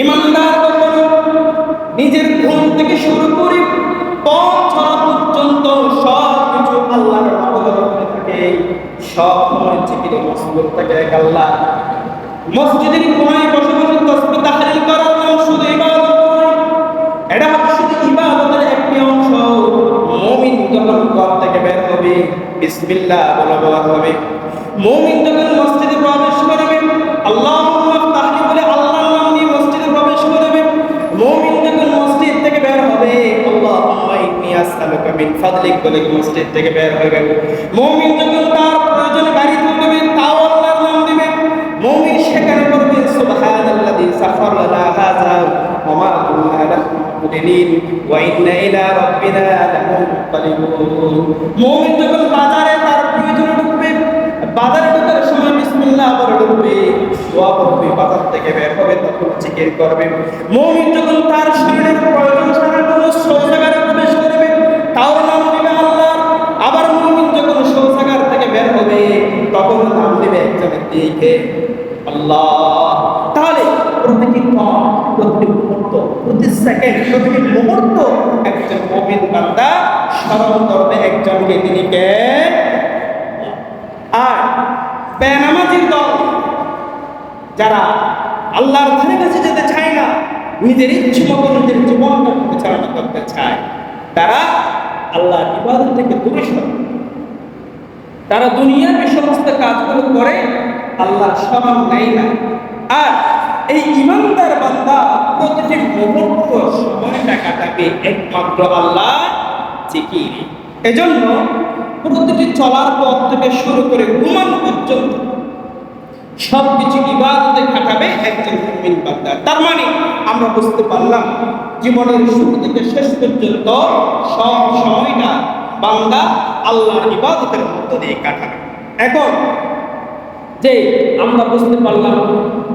ইমানদার নিজের ঘুম থেকে শুরু করে পথ চলা পর্যন্ত সব কিছু আল্লাহর অবদান থাকে। সব সময় চিকিরে মসগুল থাকে এক আল্লাহ। মসজিদের কোনায় বসে বসে তসবি তাহলিল করার শুধু ইবাদত এটা শুধু ইবাদতের একটি অংশ। মুমিন যখন ঘর থেকে বের হবে, বিসমিল্লাহ বলে বলা হবে। মুমিন যখন মসজিদে প্রবেশ ফাদলিক বলে মসজিদ থেকে বের হবে মুমিন যখন তার প্রয়োজনে বাড়ি তুলবে, তাও আল্লাহর নাম দিবে মুমিন সেখানে বলবে সুবহানাল্লাযী হাযা, ওয়া মা তার ঢুকবে, বাজারে ঢুকবে বাজার থেকে বের তার শরীরের প্রয়োজন প্রবেশ করবে তাও নাম দিবে আল্লাহর আবার মুমিন যখন শৌচাগার থেকে বের হবে তখন নাম দিবে একজনের দিকে আল্লাহ। তাহলে প্রতিটি ক্ষণ প্রতিটি মুহূর্ত, প্রতি সেকেন্ড, প্রতিটি মুহূর্ত একজন মুমিন বান্দা করবে একজনকে তিনি কে? আর বেনামাজির দল, যারা আল্লাহর ধারে কাছে যেতে চায় না, নিজের ইচ্ছে মতো নিজের জীবনটা পরিচালনা করতে চায়, তারা আল্লাহর ইবাদত থেকে দূরে সরে। তারা দুনিয়ার এই সমস্ত কাজগুলো করে, আল্লাহ স্মরণ নেয় না। আর এই ইমানদার বান্দা প্রতিটি মুহূর্ত সময়টা কাটাবে একমাত্র আল্লাহ জিকির এজন্য প্রতিটি চলার পথ থেকে শুরু করে ঘুমানো পর্যন্ত সব কিছু ইবাদতে কাটাবে একজন মুমিন বান্দা। তার মানে আমরা বুঝতে পারলাম, জীবনের শুরু থেকে শেষ পর্যন্ত সব সময়টা বান্দা আল্লাহর ইবাদতের মধ্য দিয়ে কাটাবে। এখন, যে আমরা বুঝতে পারলাম,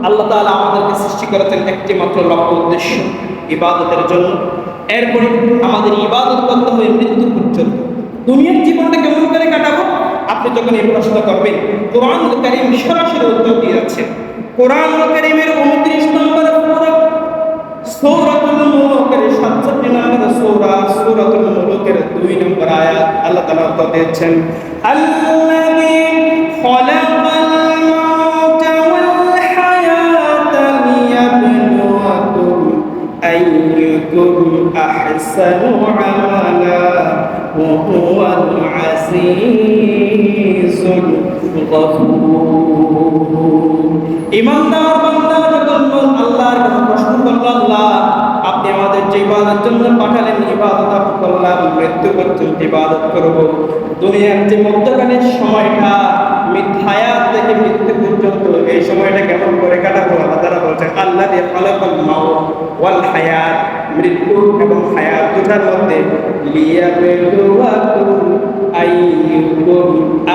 আল্লাহ তাআলা আমাদেরকে সৃষ্টি করেছেন একটি মাত্র লক্ষ্য উদ্দেশ্য, ইবাদতের জন্য। এরপরে আমাদের ইবাদত করতে হবে মৃত্যু পর্যন্ত দুনিয়ার জীবনটা কেমন করে কাটাবো? আপনি যখন এই প্রশ্ন করবেন কোরআন কারিম সরাসরি উত্তর দিয়ে যাচ্ছেন কোরআন কারিমের উনত্রিশ নম্বর সৌরাতুল মুলুকের সাতষট্টি নম্বর সৌরা, সৌরাতুল মুলুকের দুই নম্বর আয়াত আল্লাহ তাআলা উত্তর দিয়েছেন মাউতা ওয়াল হায়াতা লিয়াবলুয়াকুম আইয়ুকুম আহসানু আমালা ওয়া হুয়াল আজিজুল গফুর. ইমানদার বান্দা যখন আল্লাহর করল আল্লাহ আপনি আমাদের যে ইবাদতের জন্য পাঠালেন, ইবাদত আপনি করলাম, মৃত্যু পর্যন্ত ইবাদত করব। দুনিয়ার যে মধ্যখানের সময়টা, মিথ্যায়াত থেকে মৃত্যু পর্যন্ত, এই সময়টা কেমন করে কাটাবো? আল্লাহ তারা বলছেন আল্লাহ দিয়ে ফলাফল মাও ওয়াল হায়াত, মৃত্যু এবং হায়াত দুটার মধ্যে আইয়ুকুম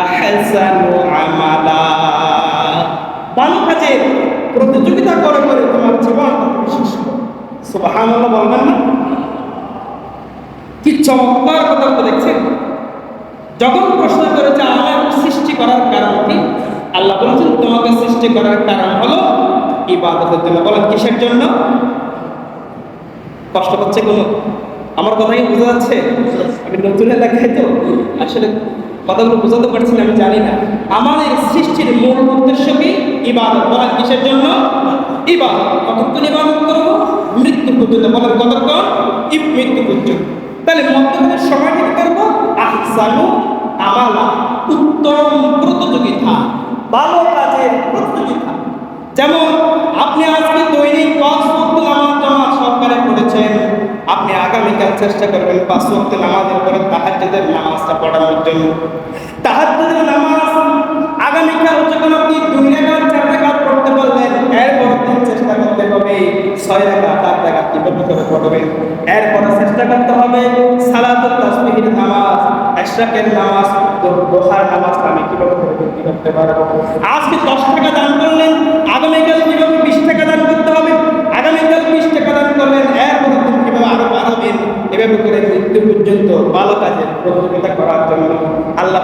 আহসানু আমালা। ভালো কাজের প্রতিযোগিতা করে করে তোমার জীবন বিশেষ বলবেন না? কথা কি কিসের জন্য? কষ্ট হচ্ছে কোনো? আমার কথা কি বোঝা যাচ্ছে? আমি নতুন এলাকায় তো। আসলে কথাগুলো বোঝাতে পারছি না, আমি জানি না। আমাদের সৃষ্টির মূল উদ্দেশ্য কি? ইবাদত। বলেন, কিসের জন্য? ইবাদত কতক্ষণ ইবাদত করব? মৃত্যু পর্যন্ত বলেন কতক্ষণ? ই মৃত্যু পর্যন্ত। তাহলে মধ্যখানের সময়টা কি করব? আহসানু আমালা, উত্তম প্রতিযোগিতা, ভালো কাজের প্রতিযোগিতা। যেমন আপনি আজকে দৈনিক পাঁচ ওয়াক্ত নামাজ জামাত সহকারে পড়েছেন, আপনি আগামীকাল চেষ্টা করবেন পাঁচ ওয়াক্ত নামাজের পরে তাহাজ্জুদের নামাজটা পড়ানোর জন্য। তাহাজ্জুদের নামাজ আগামীকাল যখন আপনি দুই রাকাত চার রাকাত পড়তে পারলেন এরপর দিন চেষ্টা করতে হবে ছয় রাকাত, আট রাকাত কীভাবে করে পড়বেন এরপরে চেষ্টা করতে হবে সালাতুত তাসবিহের নামাজ এশরাকের নামাজ, দোহার নামাজ আমি কীভাবে করে করতে পারব? আজকে দশ টাকা দান করলেন, আগামীকাল কীভাবে বিশ টাকা দান করতে হবে? আগামীকাল বিশ টাকা দান করলেন এরপরে কীভাবে আরও বাড়াবেন? এভাবে করে মৃত্যু পর্যন্ত ভালো কাজের প্রতিযোগিতা করার জন্য আল্লাহ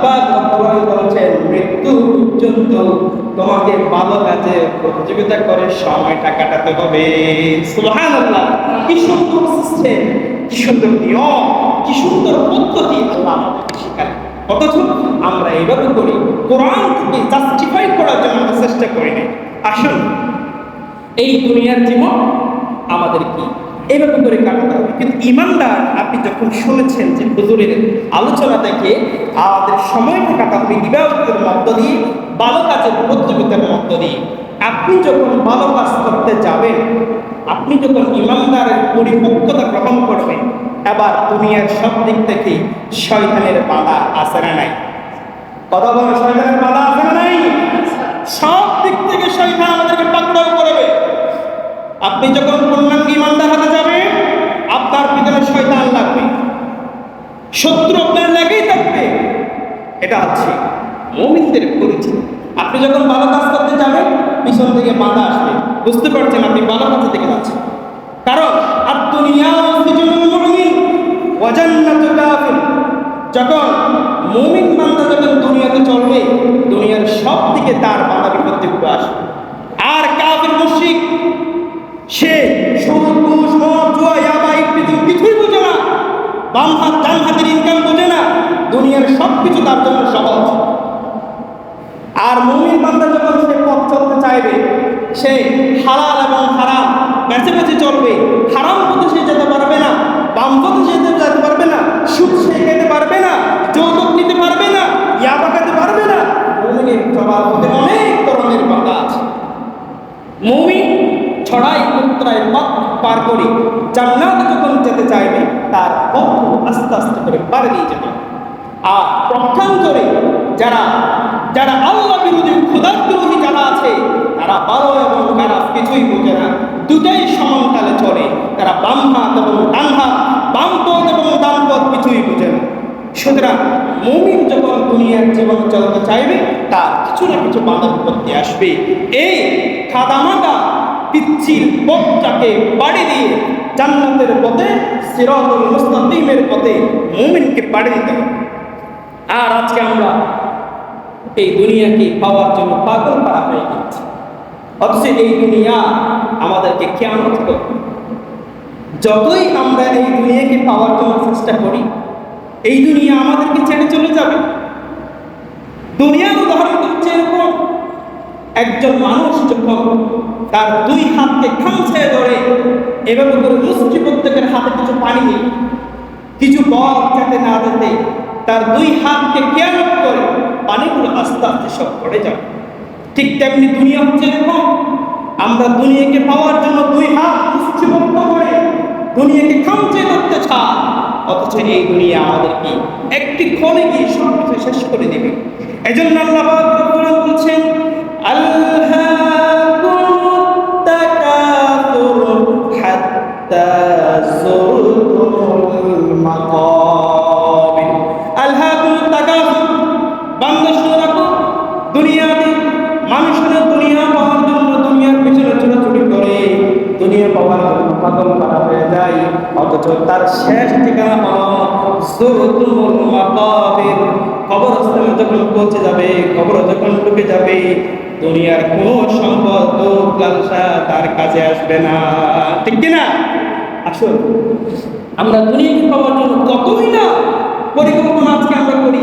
বলেছেন, মৃত্যু পর্যন্ত তোমাকে ভালো কাজে প্রতিযোগিতা করে সময়টা কাটাতে হবে। সুবহানাল্লাহ। কি সুন্দর সিস্টেম কি সুন্দর নিয়ম, কি সুন্দর পদ্ধতি আল্লাহ অথচ আমরা এইভাবে করি, কোরআন থেকে জাস্টিফাই করার জন্য চেষ্টা করি না আসুন, এই দুনিয়ার জীবন আমাদের কি? এইভাবে করে কাটাতে হবে। কিন্তু ইমানদার আপনি যখন শুনেছেন যে হুজুরের আলোচনা থেকে আমাদের সময়টা কাটাতে ইবাদতের মধ্য দিয়ে, ভালো কাজের প্রতিযোগিতার মধ্য দিয়ে। আপনি যখন ভালো কাজ করতে যাবেন, আপনি যখন ইমানদারের পরিপক্কতা গ্রহণ করবেন, এবার দুনিয়ার সব দিক থেকে শয়তানের বাধা আসে না নাই? কথা বলে শয়তানের বাধা না নাই? সব দিক থেকে শয়তান আমাদেরকে পাকড়াও করবে। আপনি যখন পূর্ণাঙ্গ ইমানদার আপনার শয়তান লাগবে। শত্রু আপনার লেগেই থাকবে। এটা আছে মুমিনদের পরিচিত আপনি যখন ভালো কাজ করতে যাবেন, পিছন থেকে বাধা আসবে। বুঝতে পারছেন আপনি ভালো কাজে থেকে যাচ্ছেন। কারণ যখন মুমিন বান্দা যখন দুনিয়াতে চলবে, দুনিয়ার সব দিকে তার বাধা বিপত্তিগুলো আসবে। আর কাফির মুশরিক, সে বাম হাত ডান হাতের ইনকাম বোঝে না, দুনিয়ার সব কিছু তার জন্য সহজ। আর মুমিন বান্দা যখন সে পথ চলতে চাইবে, সে হালাল এবং হারাম বেঁচে বেঁচে চলবে, হারাম পথে সে যেতে পারবে না, বাম পথে সে যেতে পারবে না সুদ সে খেতে পারবে না, যৌতুক নিতে পারবে না, ইয়াবা খেতে পারবে না, মুমিনের চলার পথে অনেক ধরনের বাধা আছে। মুমিন ছড়াই উত্তরায় পথ পার করে জান্নাতে যখন যেতে চাইবে, তার পথ আস্তে আস্তে করে পার দিয়ে যাবে আর পক্ষান্তরে যারা যারা আল্লাহ বিরোধী ক্ষুদার বিরোধী যারা আছে, তারা ভালো এবং খারাপ কিছুই বোঝে না। দুটাই সমানতালে চলে। তারা বাম হাত এবং ডান হাত, বাম পথ এবং ডান পথ কিছুই বোঝে না। সুতরাং মুমিন যখন দুনিয়ার জীবন চলতে চাইবে, তার কিছু না কিছু বাধা বিপত্তি আসবে। এই খাদামাদা পিচ্ছিল পথটাকে বাড়ি দিয়ে জান্নাতের পথে, সিরাতুল মুস্তাকিমের পথে মুমিনকে বাড়ি দিতে হবে। আর আজকে আমরা এই দুনিয়াকে পাওয়ার জন্য পাগল করা হয়ে গেছি অথচ এই দুনিয়া আমাদেরকে কেমন করবে। যতই আমরা এই দুনিয়াকে পাওয়ার জন্য চেষ্টা করি, এই দুনিয়া আমাদেরকে ছেড়ে চলে যাবে। দুনিয়ার উদাহরণ হচ্ছে এরকম একজন মানুষ যখন তার দুই হাতকে খামছে ধরে, এভাবে করে মুষ্টি প্রত্যেকের হাতে কিছু পানি কিছু বল যাতে না যেতে তার দুই হাতকে কেয়ার করে, পানিগুলো আস্তে আস্তে সব পড়ে যাবে ঠিক তেমনি দুনিয়া হচ্ছে এরকম, আমরা দুনিয়াকে পাওয়ার জন্য দুই হাত মুষ্টিবদ্ধ করে, দুনিয়াকে খামচে করতে চাই, অথচ এই দুনিয়া আমাদেরকে একটি ক্ষণে গিয়ে সব কিছু শেষ করে দেবে। এজন্য আল্লাহ তার শেষ ঠিকানা হলো জুরতুমুল মাকাবির যখন পৌঁছে যাবে, কবর যখন ঢুকে যাবে, দুনিয়ার কোনো সম্পদ দুঃখ লালসা তার কাছে আসবে না। ঠিক কি না? আসুন। আমরা দুনিয়াকে পাওয়ার জন্য কতই না পরিকল্পনা আজকে আমরা করি।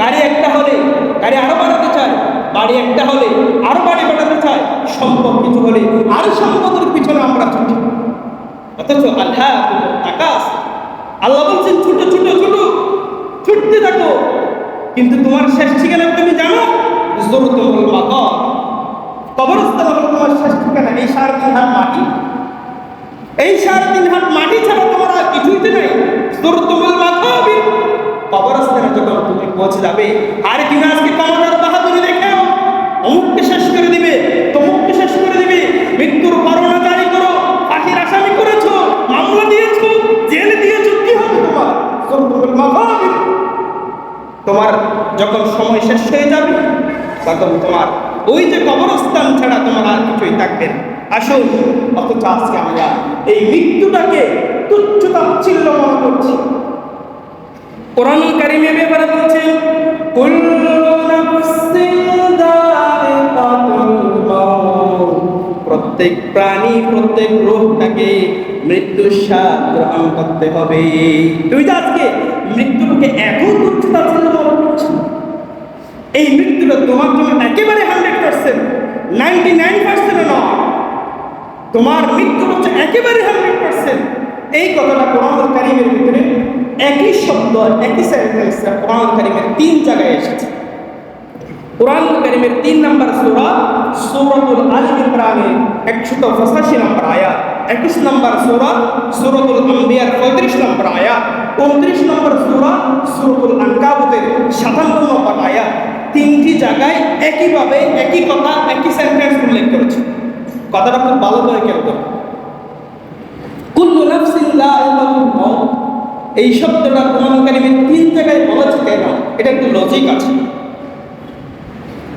গাড়ি একটা হলে, গাড়ি আরও বাড়াতে চাই বাড়ি একটা হলে আরও বাড়ি বাড়াতে চাই সম্পদ কিছু হলে, আরও সম্পদের পিছনে আমরা ছুটি। অথচ আল্লাহ আকাশ। আল্লাহ বলছেন, ছোট ছোট ছোট, ছুটতে থাকো। কিন্তু তোমার শেষ ঠিকানা তুমি জানো? জরুরতুল মাকাম কবরস্থান হলো তোমার শেষ ঠিকানা। এই সাড়ে তিন হাত মাটি। এই সাড়ে তিন হাত মাটি ছাড়া তোমার আর কিছুই তো নেই জরুরতুল মাকাবির কবরস্থানে যখন তুমি পৌঁছে যাবে আর তুমি আজকে কামানের বাহাদুরি দেখেও অমুককে শেষ করে দিবে। যখন সময় শেষ হয়ে যাবে, তখন তোমার ওই যে কবরস্থান ছাড়া তোমার আর কিছুই থাকবে না। আসুন, অথচ আজকে আমরা এই মৃত্যুটাকে তুচ্ছ তাচ্ছিল্য মনে করছি। কোরআন কারিমে ব্যাপারে বলছেন প্রত্যেক প্রাণী, প্রত্যেক রোগটাকে মৃত্যুর স্বাদ গ্রহণ করতে হবে। তুমি তো আজকে মৃত্যুকে এত তুচ্ছ তাচ্ছিল্য মনে এই মৃত্যুটা তোমার জন্য একেবারে hundred percent ninety nine percent নয়। তোমার মৃত্যু হচ্ছে একেবারে হান্ড্রেড পার্সেন্ট এই কথাটা কোরআন কারিমের ভিতরে একই শব্দ, একই সেন্টেন্স কোরআন কারিমের তিন জায়গায় এসেছে। কোরআন কারিমের তিন নম্বর সূরা, সূরাতুল আল ইমরানের একশত পঁচাশি নম্বর আয়াত। একুশ নম্বর সূরা সূরাতুল আম্বিয়ার পঁয়ত্রিশ নম্বর আয়াত। উনত্রিশ নম্বর সূরা সূরাতুল আনকাবুতের সাতান্ন নম্বর আয়াত। তিনটি জায়গায় একইভাবে একই কথা, একই সেন্টেন্স উল্লেখ করেছে। কথাটা খুব ভালো করে কেন কুল্লু নাফসিন এই শব্দটা কারিমের তিন জায়গায় বলেছে কেন? এটা একটু লজিক আছে।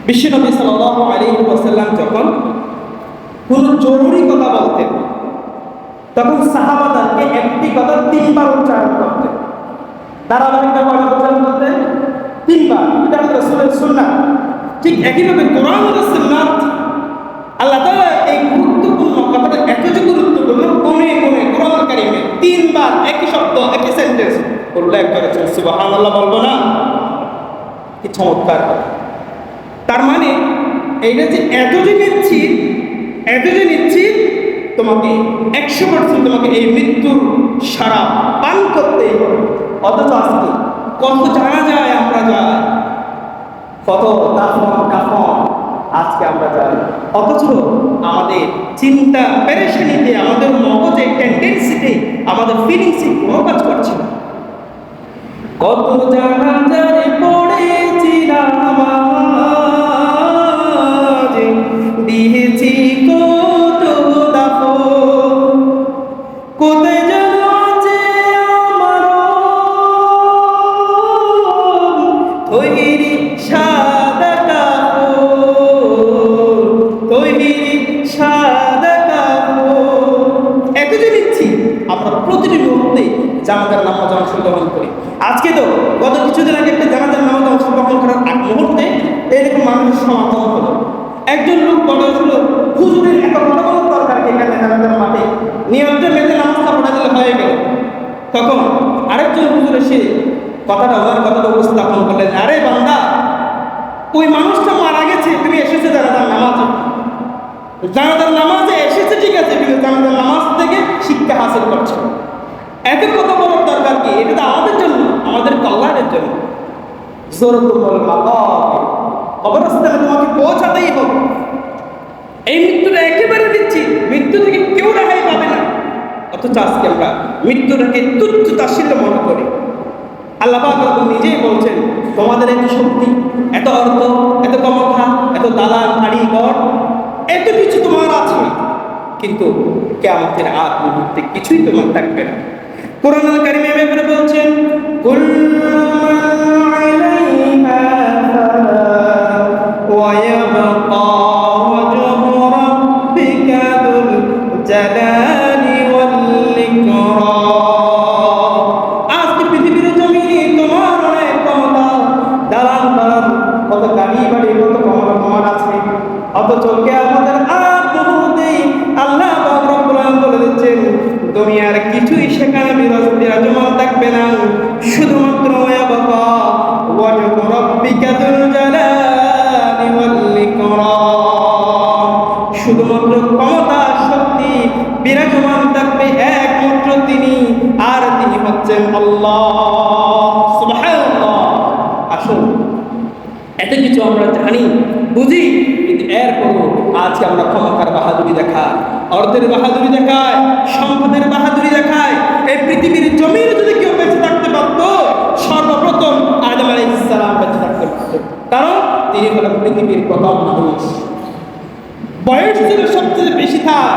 বিশ্বনবী সাল্লাল্লাহু আলাইহি ওয়াসাল্লাম যখন কোনো জরুরি কথা বলতেন তখন সাহাবাদেরকে একটি কথা তিনবার উচ্চারণ করতেন ধারাবাহিকটা কয়টা উচ্চারণ করতেন তিনবার। এটা হলো রাসূলের সুন্নাহ ঠিক একইভাবে কোরআন সুন্নাত, আল্লাহ তাআলা এই গুরুত্বপূর্ণ কথাটা এত যে গুরুত্বপূর্ণ কোনে কোনে কোরআন তিনবার একই শব্দ, একই সেন্টেন্স উল্লেখ করেছেন। সুবহানাল্লাহ বলব না, কি চমৎকার তার মানে এইটা যে এত যে নিচ্ছি এত যে নিচ্ছি তোমাকে, একশো পার্সেন্ট তোমাকে এই মৃত্যুর সারা পান করতেই হবে। অথচ আজকে কত জানা যায় আমরা যাই, কত দাফন কাফন আজকে আমরা যাই। অথচ আমাদের চিন্তা পেরেশানিতে, আমাদের মগজে টেন্ডেন্সিতে আমাদের ফিলিংসে কোনো কাজ করছে না। কত জানা যায় জানাজার নামাজ অংশগ্রহণ করি। আজকে তো গত কিছুদিন আগে একটা জানাজার নামাজ অংশগ্রহণ করার আগ মুহূর্তে এরকম মানুষের সমাগম হলো। একজন লোক বলে হলো হুজুরের এত বড় বড় দরকার এখানে জানাজার মাঠে। নিয়মিত মেঝে নামাজটা পড়া দিলে হয়ে গেল। তখন আরেকজন হুজুর এসে কথাটা ওনার কথাটা উপস্থাপন করলেন, আরে বান্দা, ওই মানুষটা মারা গেছে, তুমি এসেছে জানাজার নামাজে। জানাজার নামাজে এসেছে, ঠিক আছে, কিন্তু জানাজার নামাজ থেকে শিক্ষা হাসিল করছে। এত কথা বলার দরকার কি? এটা তো আমাদের জন্য, আমাদের কল্যাণের জন্য। কবরস্থানে তোমাকে পৌঁছাতেই হবে। এই মৃত্যুটা একেবারে দিচ্ছি মৃত্যু থেকে কেউ রেহাই পাবে না। অথচ আজকে আমরা মৃত্যুটাকে তুচ্ছ তাচ্ছিল্য মনে করি। আল্লাহ নিজেই বলছেন, তোমাদের এত শক্তি, এত অর্থ, এত ক্ষমতা, এত দালান বাড়ি ঘর এত কিছু তোমার আছে। কিন্তু কেমতের আগ মুহূর্তে কিছুই তোমার থাকবে না। কোরআন কারিমে ব্যাপারে বলছেন কুল্লু মান আসুন, এত কিছু আমরা জানি, বুঝি, কিন্তু এরপরও আজকে আমরা ক্ষমতার বাহাদুরি দেখাই অর্থের বাহাদুরি দেখায়, সম্পদের বাহাদুরি দেখায়। এই পৃথিবীর জমির যদি কেউ বেঁচে থাকতে পারত, সর্বপ্রথম আদম আলী ইসলাম বেঁচে থাকতে পারত। কারণ তিনি হলেন পৃথিবীর প্রথম মানুষ। বয়স ছিল সবচেয়ে বেশি থাক